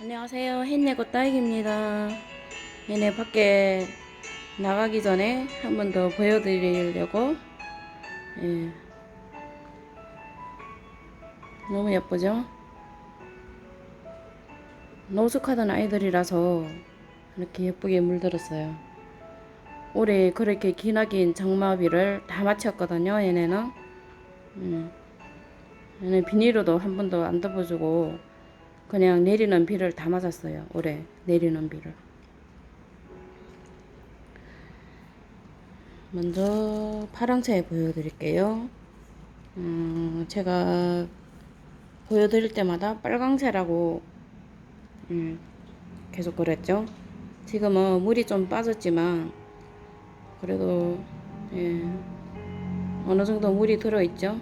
안녕하세요. 햇내고 딸기입니다. 얘네 밖에 나가기 전에 한 번 더 보여드리려고 예. 너무 예쁘죠? 노숙하던 아이들이라서 이렇게 예쁘게 물들었어요. 올해 그렇게 기나긴 장마비를 다 마쳤거든요. 얘네는 음. 얘네 비닐로도 한 번도 안 덮어주고 그냥 내리는 비를 다 맞았어요. 올해 내리는 비를. 먼저 파랑새 보여드릴게요. 음, 제가 보여드릴 때마다 빨강새라고 음, 계속 그랬죠. 지금은 물이 좀 빠졌지만 그래도 예, 어느 정도 물이 들어있죠.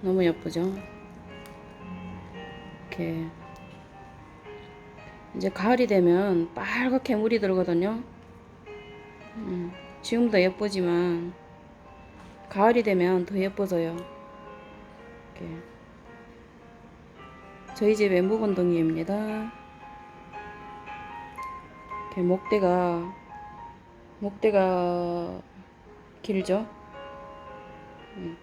너무 예쁘죠. 이렇게 이제 가을이 되면 빨갛게 물이 들거든요. 음, 지금도 예쁘지만 가을이 되면 더 예뻐져요. 이렇게 저희 집 왼부 건동이입니다. 이렇게 목대가 목대가 길죠. 음.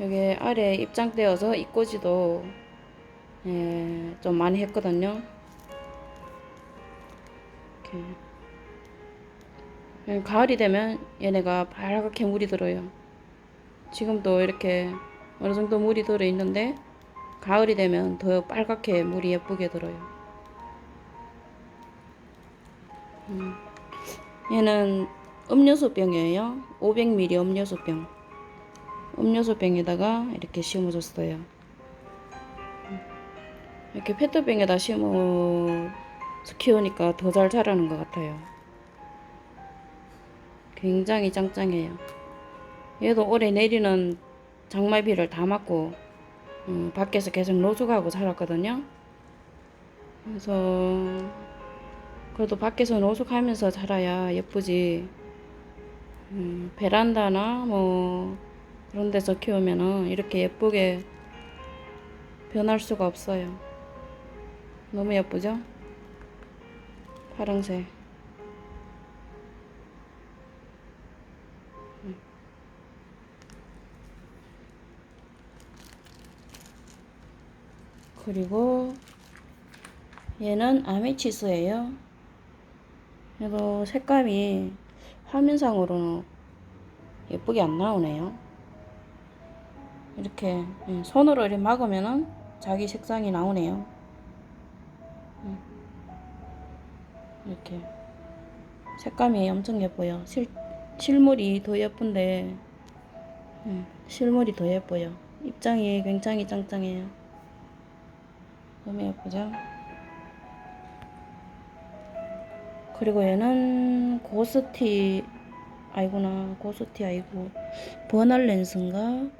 여기 아래 입장되어서 입꼬지도 예, 좀 많이 했거든요. 이렇게. 예, 가을이 되면 얘네가 빨갛게 물이 들어요. 지금도 이렇게 어느 정도 물이 들어 있는데 가을이 되면 더 빨갛게 물이 예쁘게 들어요. 음. 얘는 음료수병이에요. 500ml 음료수병. 음료수병에다가 이렇게 심어줬어요. 이렇게 페트병에다 심어서 키우니까 더 잘 자라는 것 같아요. 굉장히 짱짱해요. 얘도 올해 내리는 장마비를 다 맞고 음, 밖에서 계속 노숙하고 살았거든요. 그래서 그래도 밖에서 노숙하면서 자라야 예쁘지. 음, 베란다나 뭐 그런 데서 키우면은 이렇게 예쁘게 변할 수가 없어요. 너무 예쁘죠? 파랑색. 그리고 얘는 아메치스예요. 얘도 색감이 화면상으로는 예쁘게 안 나오네요. 이렇게 예, 손으로 이렇게 막으면은 자기 색상이 나오네요. 이렇게 색감이 엄청 예뻐요. 실, 실물이 더 예쁜데 음, 실물이 더 예뻐요. 입장이 굉장히 짱짱해요. 너무 예쁘죠? 그리고 얘는 고스티 아이구나 고스티 아이고 버널 렌스인가 음.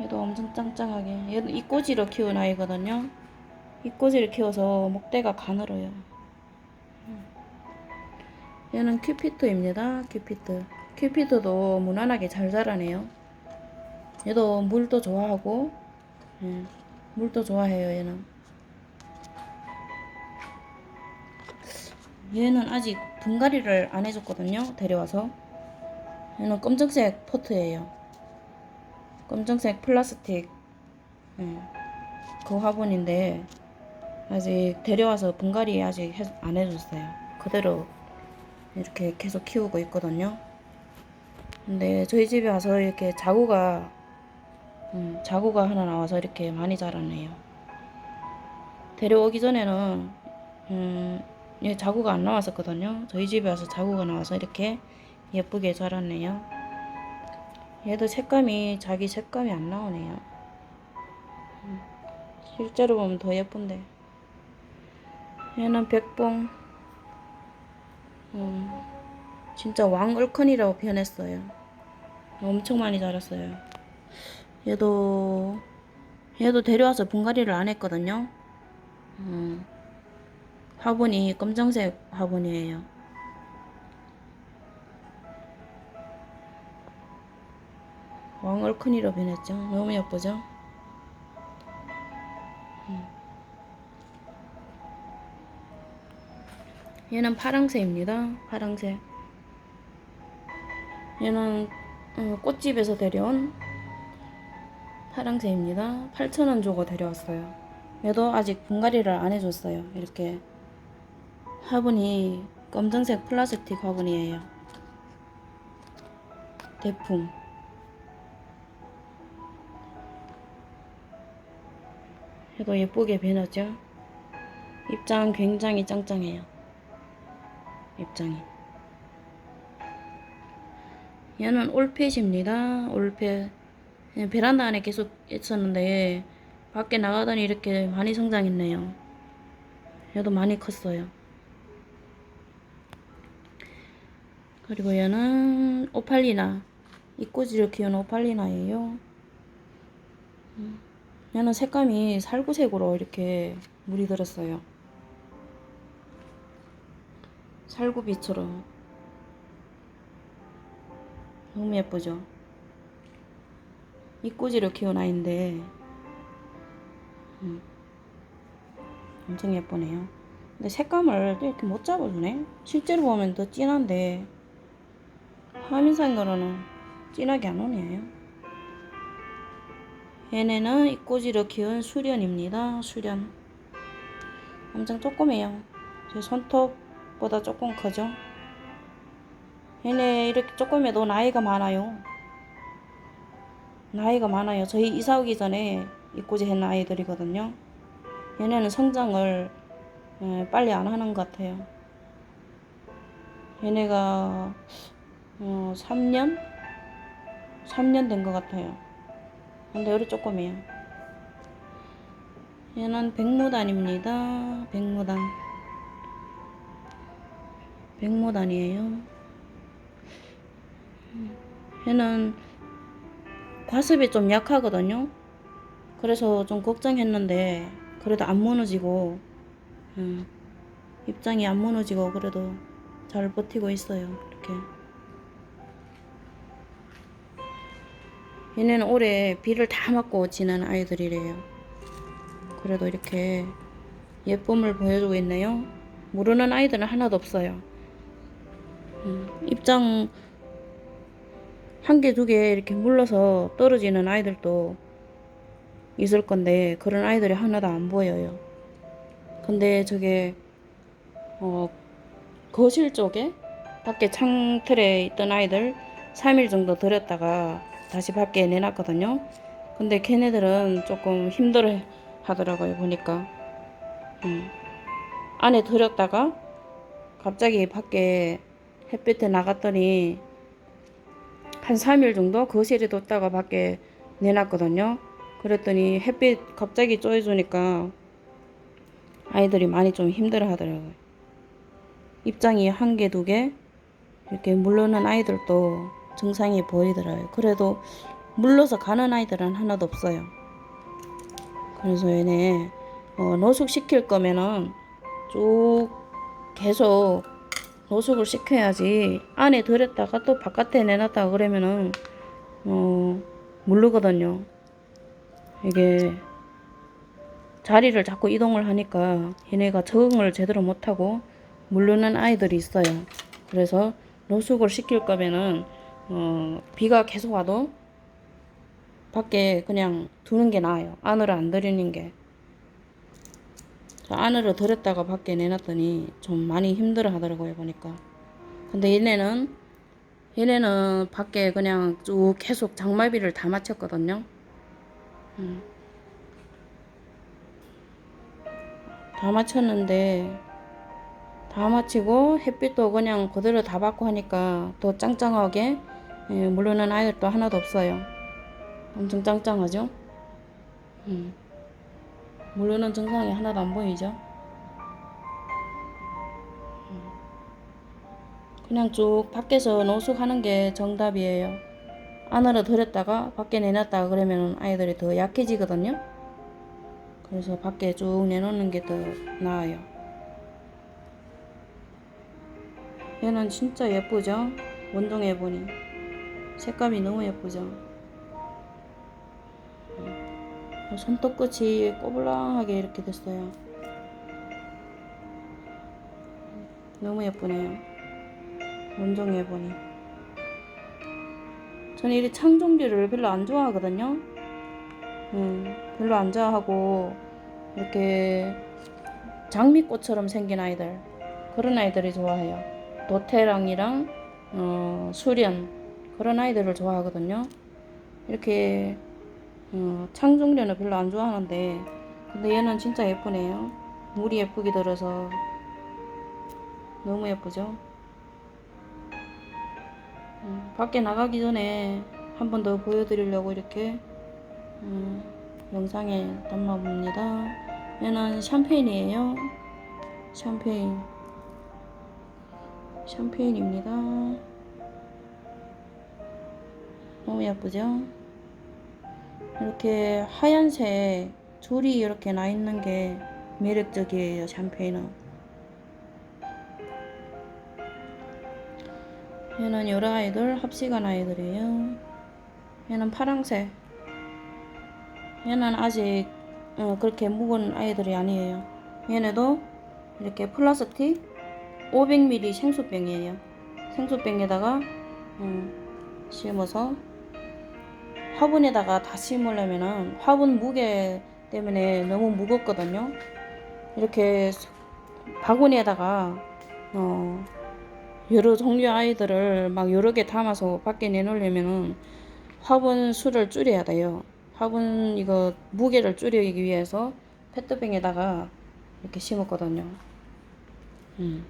얘도 엄청 짱짱하게 얘도 이꼬지로 키운 아이거든요 이꼬지를 키워서 목대가 가늘어요. 음. 얘는 큐피트입니다 큐피트. 큐피트도 무난하게 잘 자라네요. 얘도 물도 좋아하고 예, 물도 좋아해요 얘는. 얘는 아직 분갈이를 안 해줬거든요 데려와서. 얘는 검정색 포트예요. 검정색 플라스틱 예, 그 화분인데 아직 데려와서 분갈이 아직 해- 안 해줬어요 그대로 이렇게 계속 키우고 있거든요 근데 저희 집에 와서 이렇게 자구가 음, 자구가 하나 나와서 이렇게 많이 자랐네요. 데려오기 전에는 음, 얘 자구가 안 나왔었거든요. 저희 집에 와서 자구가 나와서 이렇게 예쁘게 자랐네요. 얘도 색감이 자기 색감이 안 나오네요. 음, 실제로 보면 더 예쁜데. 얘는 백봉. 음, 진짜 왕 얼큰이라고 변했어요. 엄청 많이 자랐어요. 얘도 얘도 데려와서 분갈이를 안 했거든요. 음, 화분이 검정색 화분이에요. 와왕 얼큰이로 변했죠. 너무 예쁘죠? 음. 얘는 파랑새입니다. 파랑새. 얘는 어, 꽃집에서 데려온 파랑새입니다. 8,000원 주고 데려왔어요. 얘도 아직 분갈이를 안 해줬어요. 이렇게 화분이 검정색 플라스틱 화분이에요. 대풍. 얘도 예쁘게 변했죠? 입장 굉장히 짱짱해요. 입장이. 얘는 올펫입니다. 올펫. 예, 베란다 안에 계속 있었는데 밖에 나가더니 이렇게 많이 성장했네요. 얘도 많이 컸어요. 그리고 얘는 오팔리나. 이꼬지를 키우는 오팔리나예요. 음, 얘는 색감이 살구색으로 이렇게 물이 들었어요. 살구비처럼. 너무 예쁘죠? 이꼬지를 키운 아이인데, 음, 엄청 예쁘네요. 근데 색감을 또 이렇게 못 잡아주네? 실제로 보면 더 진한데, 화면상으로는 진하게 안 오네요. 얘네는 이꼬지를 키운 수련입니다. 수련. 엄청 조그매요. 제 손톱 보다 조금 커죠? 얘네 이렇게 조금 해도 나이가 많아요. 나이가 많아요. 저희 이사 오기 전에 이꼬지 했는 아이들이거든요. 얘네는 성장을 에, 빨리 안 하는 것 같아요. 얘네가 어, 3년? 3년 된 것 같아요. 근데 열이 조금해요. 얘는 백무단입니다. 백무단. 백무단이에요. 얘는 과습이 좀 약하거든요. 그래서 좀 걱정했는데 그래도 안 무너지고 음, 입장이 안 무너지고 그래도 잘 버티고 있어요. 이렇게. 얘네는 올해 비를 다 맞고 지낸 아이들이래요. 그래도 이렇게 예쁨을 보여주고 있네요. 모르는 아이들은 하나도 없어요. 음, 입장 한 개, 두 개 이렇게 물러서 떨어지는 아이들도 있을 건데 그런 아이들이 하나도 안 보여요. 근데 저게 어, 거실 쪽에 밖에 창틀에 있던 아이들 3일 정도 들였다가 다시 밖에 내놨거든요. 근데 걔네들은 조금 힘들어 하더라고요, 보니까. 음. 안에 들였다가 갑자기 밖에 햇빛에 나갔더니 한 3일 정도 거실에 뒀다가 밖에 내놨거든요. 그랬더니 햇빛 갑자기 쪼여주니까 아이들이 많이 좀 힘들어 하더라고요. 입장이 한 개, 두 개, 이렇게 물르는 아이들도 증상이 보이더라고요. 그래도 물러서 가는 아이들은 하나도 없어요. 그래서 얘네 어, 노숙시킬 거면은 쭉 계속 노숙을 시켜야지 안에 들였다가 또 바깥에 내놨다가 그러면은 어 모르거든요. 이게 자리를 자꾸 이동을 하니까 얘네가 적응을 제대로 못하고 물르는 아이들이 있어요. 그래서 노숙을 시킬 거면은 어 비가 계속 와도 밖에 그냥 두는 게 나아요. 안으로 안 들이는 게. 저 안으로 들였다가 밖에 내놨더니 좀 많이 힘들어 하더라고요, 보니까. 근데 얘네는, 얘네는 밖에 그냥 쭉 계속 장마비를 다 마쳤거든요. 음. 다 마쳤는데, 다 마치고 햇빛도 그냥 그대로 다 받고 하니까 더 짱짱하게 예, 물르는 아이들도 하나도 없어요. 엄청 짱짱하죠? 음. 모르는 증상이 하나도 안 보이죠? 음. 그냥 쭉 밖에서 노숙하는 게 정답이에요. 안으로 들였다가 밖에 내놨다가 그러면 아이들이 더 약해지거든요. 그래서 밖에 쭉 내놓는 게 더 나아요. 얘는 진짜 예쁘죠? 원종 해 보니 색감이 너무 예쁘죠? 손톱 끝이 꼬불랑하게 이렇게 됐어요. 너무 예쁘네요. 원종해 보니. 저는 이 창종류를 별로 안 좋아하거든요. 음, 별로 안 좋아하고 이렇게 장미꽃처럼 생긴 아이들 그런 아이들이 좋아해요. 도태랑이랑 어, 수련 그런 아이들을 좋아하거든요. 이렇게 어, 창종류는 별로 안 좋아하는데 근데 얘는 진짜 예쁘네요. 물이 예쁘게 들어서 너무 예쁘죠? 음, 밖에 나가기 전에 한 번 더 보여드리려고 이렇게 음, 영상에 담아봅니다. 얘는 샴페인이에요. 샴페인. 샴페인입니다. 너무 예쁘죠? 이렇게 하얀색 줄이 이렇게 나 있는 게 매력적이에요, 샴페인은. 얘는 여러 아이들, 합시간 아이들이에요. 얘는 파랑색. 얘는 아직 어, 그렇게 묵은 아이들이 아니에요. 얘네도 이렇게 플라스틱 500ml 생수병이에요. 생수병에다가 음, 심어서 화분에다가 다 심으려면은 화분 무게 때문에 너무 무겁거든요. 이렇게 바구니에다가 어, 여러 종류 아이들을 막 여러 개 담아서 밖에 내놓으려면은 화분 수를 줄여야 돼요. 화분 이거 무게를 줄이기 위해서 페트병에다가 이렇게 심었거든요. 음.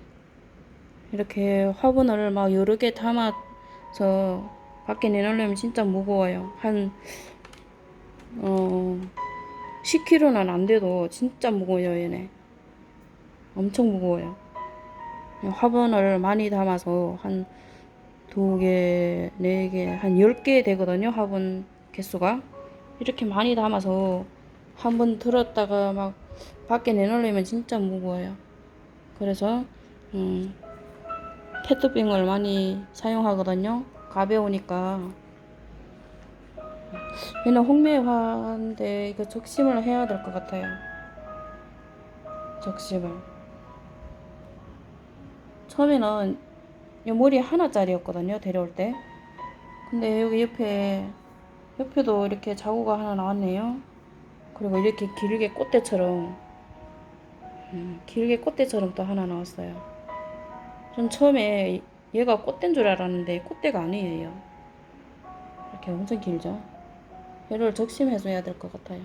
이렇게 화분을 막 여러 개 담아서 밖에 내놓으려면 진짜 무거워요. 한, 어, 10kg는 안 돼도 진짜 무거워요, 얘네. 엄청 무거워요. 화분을 많이 담아서 한 두 개, 네 개, 한 열 개 되거든요, 화분 개수가. 이렇게 많이 담아서 한 번 들었다가 막 밖에 내놓으려면 진짜 무거워요. 그래서, 음, 페트병을 많이 사용하거든요. 가벼우니까. 얘는 홍매화인데 이거 적심을 해야 될 것 같아요. 적심을. 처음에는 이 머리 하나짜리였거든요. 데려올 때. 근데 여기 옆에 옆에도 이렇게 자구가 하나 나왔네요. 그리고 이렇게 길게 꽃대처럼 음, 길게 꽃대처럼 또 하나 나왔어요. 전 처음에 얘가 꽃대인 줄 알았는데 꽃대가 아니에요. 이렇게 엄청 길죠. 얘를 적심해줘야 될 것 같아요.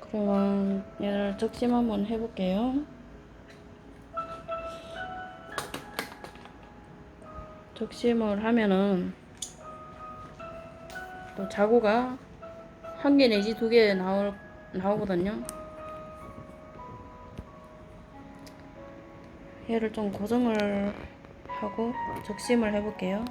그러면 얘를 적심 한번 해볼게요. 적심을 하면은 또 자구가 한 개 내지 두 개 나올 나오거든요. 얘를 좀 고정을 하고 적심을 해볼게요.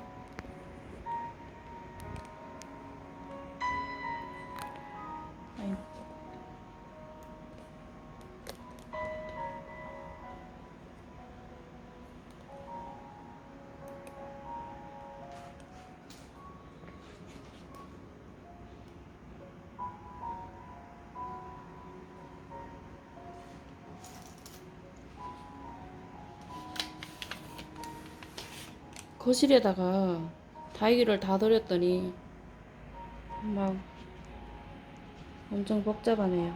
거실에다가 다이기를 다 들였더니 막 엄청 복잡하네요.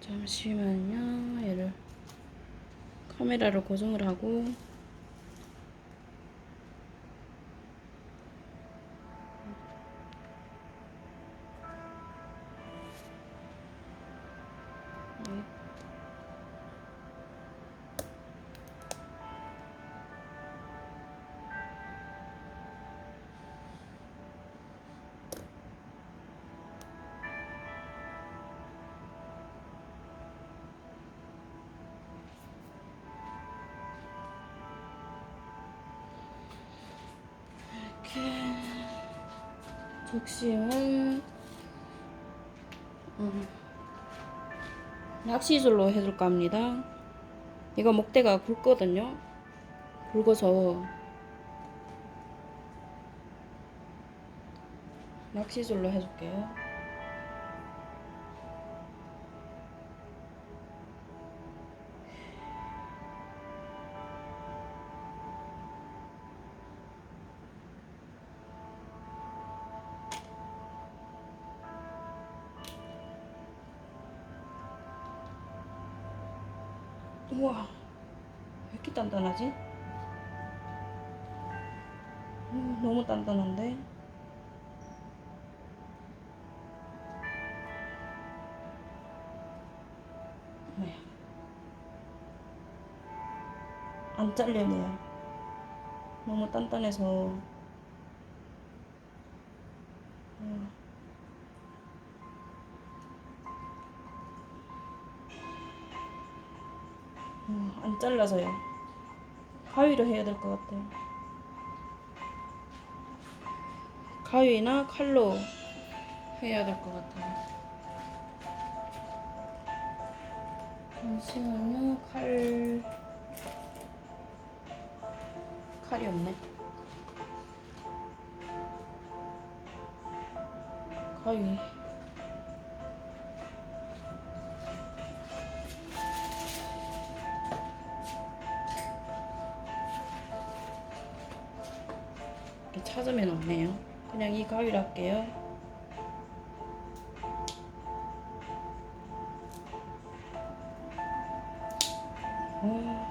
잠시만요. 얘를 카메라를 고정을 하고 이렇게 적심을 음, 낚시줄로 해줄까 합니다. 이거 목대가 굵거든요. 굵어서 낚시줄로 해줄게요. 우와, 왜 이렇게 단단하지? 음, 너무 단단한데? 안 잘려네요. 너무 단단해서. 안 잘라서요. 가위로 해야 될 것 같아요. 가위나 칼로 해야 될 것 같아요. 잠시만요. 칼 칼이 없네. 가위. 없네요. 그냥 이 가위로 할게요. 와.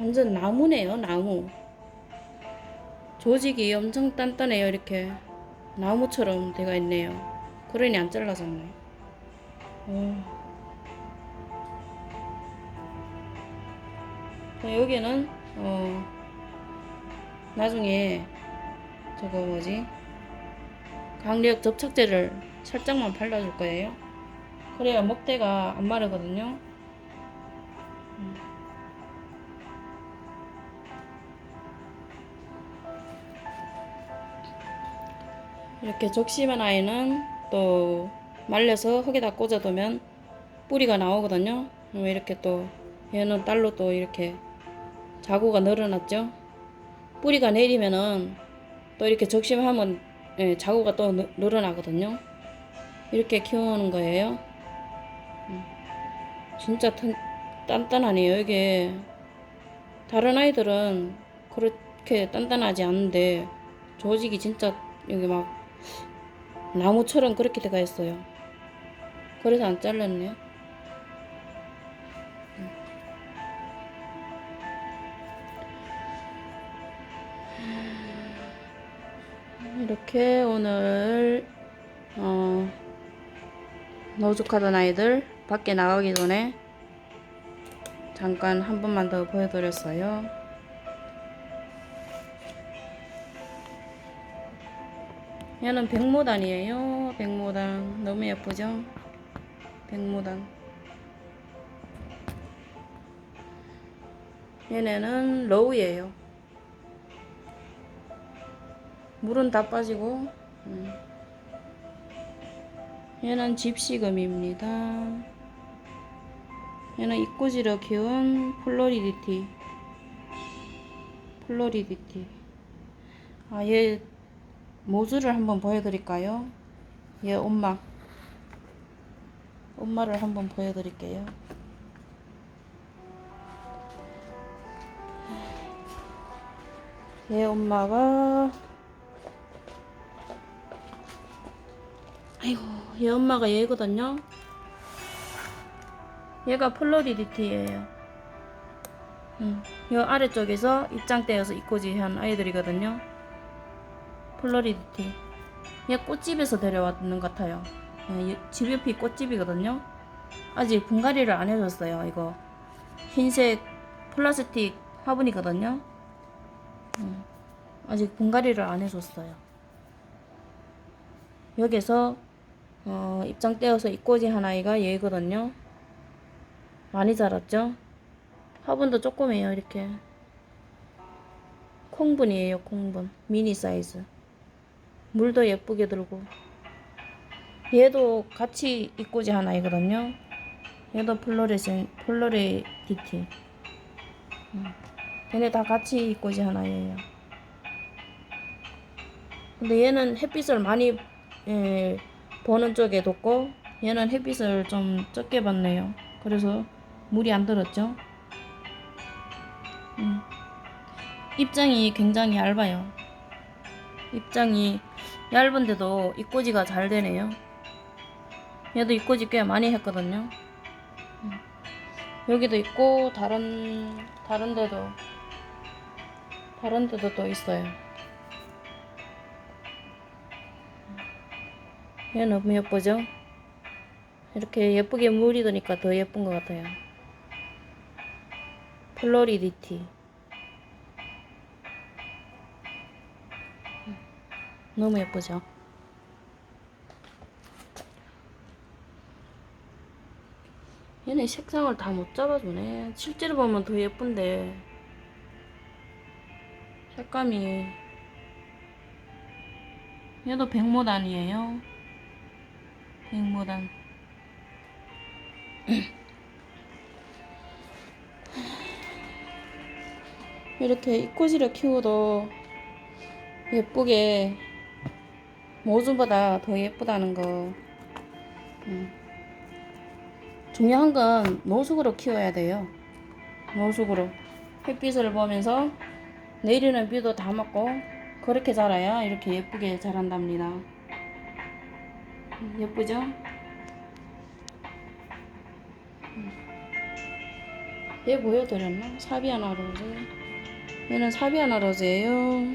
완전 나무네요, 나무. 조직이 엄청 단단해요, 이렇게. 나무처럼 되어 있네요. 그러니 안 잘라졌네. 와. 자, 여기는 어 나중에 저거 뭐지 강력 접착제를 살짝만 발라줄 거예요. 그래야 먹대가 안 마르거든요. 음. 이렇게 적심한 아이는 또 말려서 흙에다 꽂아두면 뿌리가 나오거든요. 이렇게 또 얘는 딸로 또 이렇게 자구가 늘어났죠. 뿌리가 내리면은 또 이렇게 적심하면 예, 자구가 또 늘- 늘어나거든요. 이렇게 키우는 거예요. 음. 진짜 탄, 단단하네요. 이게 다른 아이들은 그렇게 단단하지 않은데 조직이 진짜 여기 막 나무처럼 그렇게 돼가 있어요. 그래서 안 잘랐네요. 이렇게 오늘 어, 노숙하던 아이들 밖에 나가기 전에 잠깐 한 번만 더 보여드렸어요. 얘는 백모단이에요. 백모단 너무 예쁘죠? 백모단. 얘네는 로우예요. 물은 다 빠지고 음. 얘는 집시금입니다. 얘는 입꼬지로 키운 플로리디티 플로리디티 아 얘 모주를 한번 보여드릴까요? 얘 엄마 엄마를 한번 보여드릴게요. 얘 엄마가 아이고, 얘 엄마가 얘거든요. 얘가 플로리디티예요. 음, 이 아래쪽에서 입장대여서 입고지 한 아이들이거든요. 플로리디티. 얘 꽃집에서 데려왔는 것 같아요. 예, 집 옆이 꽃집이거든요. 아직 분갈이를 안 해줬어요. 이거 흰색 플라스틱 화분이거든요. 음, 아직 분갈이를 안 해줬어요. 여기서 어, 입장 떼어서 입꼬지 한 아이가 얘거든요. 많이 자랐죠? 화분도 조그매요, 이렇게. 콩분이에요, 콩분. 미니 사이즈. 물도 예쁘게 들고. 얘도 같이 입꼬지 한 아이거든요. 얘도 플로레센 플로레디티. 음. 걔네 다 같이 입고지 하나예요. 근데 얘는 햇빛을 많이 예, 보는 쪽에 뒀고 얘는 햇빛을 좀 적게 받네요. 그래서 물이 안 들었죠. 음. 입장이 굉장히 얇아요. 입장이 얇은데도 입꼬지가 잘 되네요. 얘도 입꼬지 꽤 많이 했거든요. 음. 여기도 있고 다른 다른 데도 다른 데도 또 있어요. 얘 너무 예쁘죠? 이렇게 예쁘게 물이 드니까 더 예쁜 것 같아요. 플로리디티. 너무 예쁘죠? 얘네 색상을 다 못 잡아주네. 실제로 보면 더 예쁜데 색감이 얘도 백모단이에요. 백모단. 이렇게 입꼬지를 키워도 예쁘게 모주보다 더 예쁘다는 거. 음. 중요한 건 노숙으로 키워야 돼요. 노숙으로. 햇빛을 보면서 내리는 비도 다 맞고 그렇게 자라야 이렇게 예쁘게 자란답니다. 음, 예쁘죠? 음. 얘 보여드렸나? 사비아나 로즈. 얘는 사비아나 로즈예요.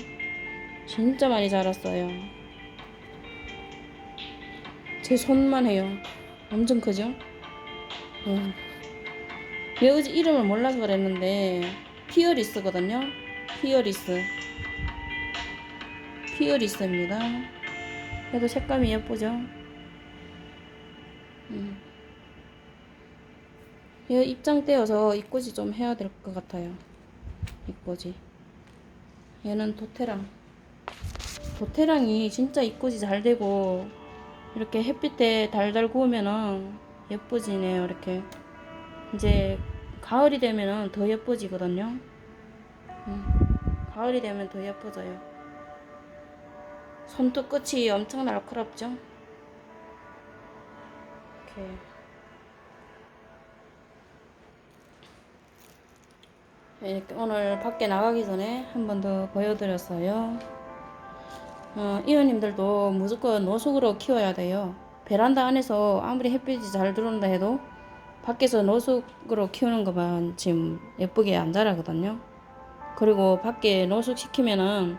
진짜 많이 자랐어요. 제 손만 해요. 엄청 크죠? 음. 얘 어제 이름을 몰라서 그랬는데 피어리스거든요. 피어리스. 피어리스입니다. 얘도 색감이 예쁘죠? 음. 얘 입장 떼어서 입꼬지 좀 해야 될 것 같아요. 입꼬지. 얘는 도테랑. 도테랑이 진짜 입꼬지 잘 되고 이렇게 햇빛에 달달 구우면은 예뻐지네요. 이렇게 이제 가을이 되면은 더 예뻐지거든요. 음, 가을이 되면 더 예뻐져요. 손톱 끝이 엄청 날카롭죠? 이렇게 이렇게 오늘 밖에 나가기 전에 한 번 더 보여드렸어요. 어, 이웃님들도 무조건 노숙으로 키워야 돼요. 베란다 안에서 아무리 햇빛이 잘 들어온다 해도 밖에서 노숙으로 키우는 것만 지금 예쁘게 안 자라거든요. 그리고 밖에 노숙 시키면은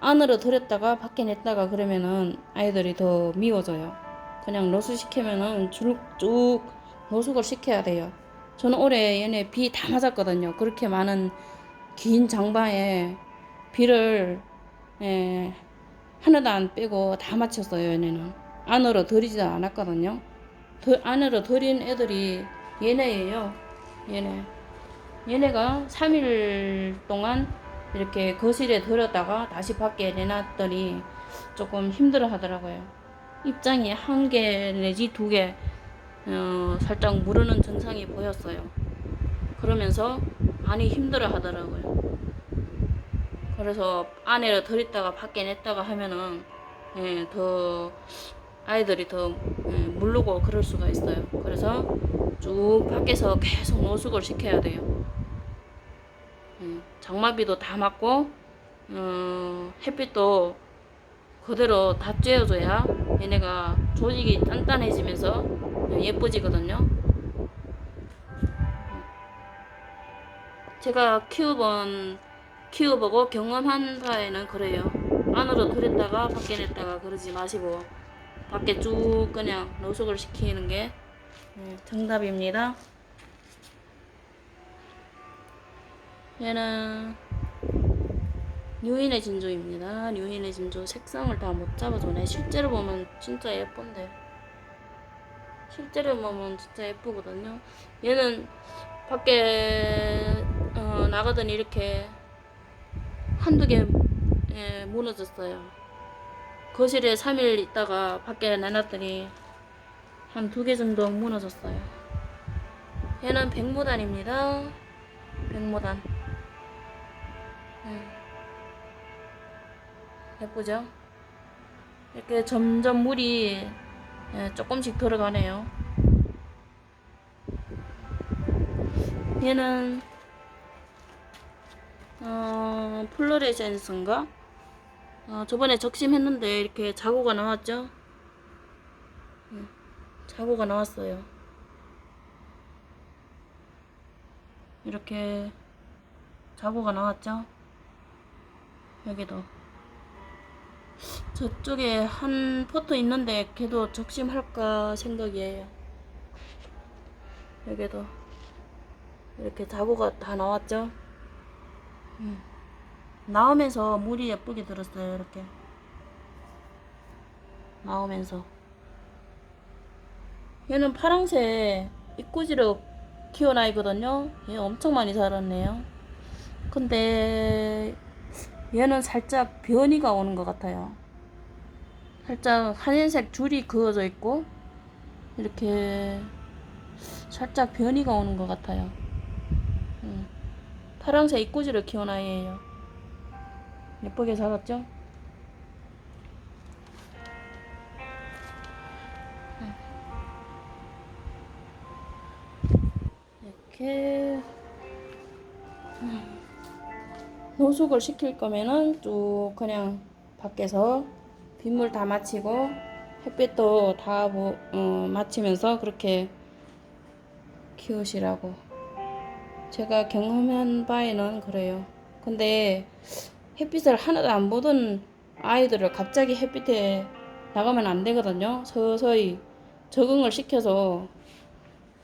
안으로 들였다가 밖에 냈다가 그러면은 아이들이 더 미워져요. 그냥 노숙 시키면은 쭉 노숙을 시켜야 돼요. 저는 올해 얘네 비 다 맞았거든요. 그렇게 많은 긴 장바에 비를 예, 하나도 안 빼고 다 맞췄어요. 얘네는 안으로 들이지 않았거든요. 더, 안으로 들인 애들이 얘네예요. 얘네. 얘네가 3일 동안 이렇게 거실에 들었다가 다시 밖에 내놨더니 조금 힘들어 하더라고요. 입장이 한 개 내지 두 개, 어, 살짝 무르는 증상이 보였어요. 그러면서 많이 힘들어 하더라고요. 그래서 안에를 들였다가 밖에 냈다가 하면은 예, 더 아이들이 더 예, 물르고 그럴 수가 있어요. 그래서 쭉 밖에서 계속 노숙을 시켜야 돼요. 예, 장마비도 다 맞고 어, 햇빛도 그대로 다 쬐어줘야 얘네가 조직이 단단해지면서 예뻐지거든요. 제가 키워본 키워보고 경험한 바에는 그래요. 안으로 들였다가 밖에 냈다가 그러지 마시고 밖에 쭉 그냥 노숙을 시키는 게 네, 정답입니다. 얘는 뉴인의 진주입니다. 뉴인의 진주 색상을 다 못 잡아주네. 실제로 보면 진짜 예쁜데. 실제로 보면 진짜 예쁘거든요. 얘는 밖에 어, 나가더니 이렇게 한두 개 예, 무너졌어요. 거실에 3일 있다가 밖에 내놨더니 한 두 개 정도 무너졌어요. 얘는 백모단입니다. 백모단. 음. 예쁘죠? 이렇게 점점 물이 예, 조금씩 들어가네요. 얘는 어, 플로레센스인가? 어, 저번에 적심했는데 이렇게 자고가 나왔죠? 음, 자고가 나왔어요. 이렇게 자고가 나왔죠? 여기도. 저쪽에 한 포트 있는데 걔도 적심할까 생각이에요. 여기도 이렇게 자고가 다 나왔죠? 음. 나오면서 물이 예쁘게 들었어요. 이렇게 나오면서 얘는 파랑새 입구지로 키워놔이거든요. 얘 엄청 많이 자랐네요. 근데 얘는 살짝 변이가 오는 것 같아요. 살짝 하얀색 줄이 그어져 있고 이렇게 살짝 변이가 오는 것 같아요. 음. 파랑새 입구지를 키운 아이예요. 예쁘게 자랐죠? 음. 이렇게 음. 노숙을 시킬 거면은 쭉 그냥 밖에서 빗물 다 마치고 햇빛도 다 뭐, 어, 마치면서 그렇게 키우시라고 제가 경험한 바에는 그래요. 근데 햇빛을 하나도 안 보던 아이들을 갑자기 햇빛에 나가면 안 되거든요. 서서히 적응을 시켜서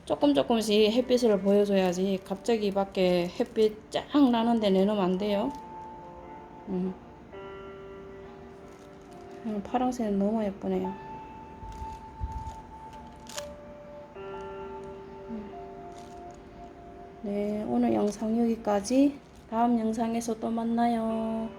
조금 조금씩 햇빛을 보여줘야지 갑자기 밖에 햇빛 쫙 나는데 내놓으면 안 돼요. 음. 음, 파랑새는 너무 예쁘네요. 음. 네, 오늘 영상 여기까지. 다음 영상에서 또 만나요.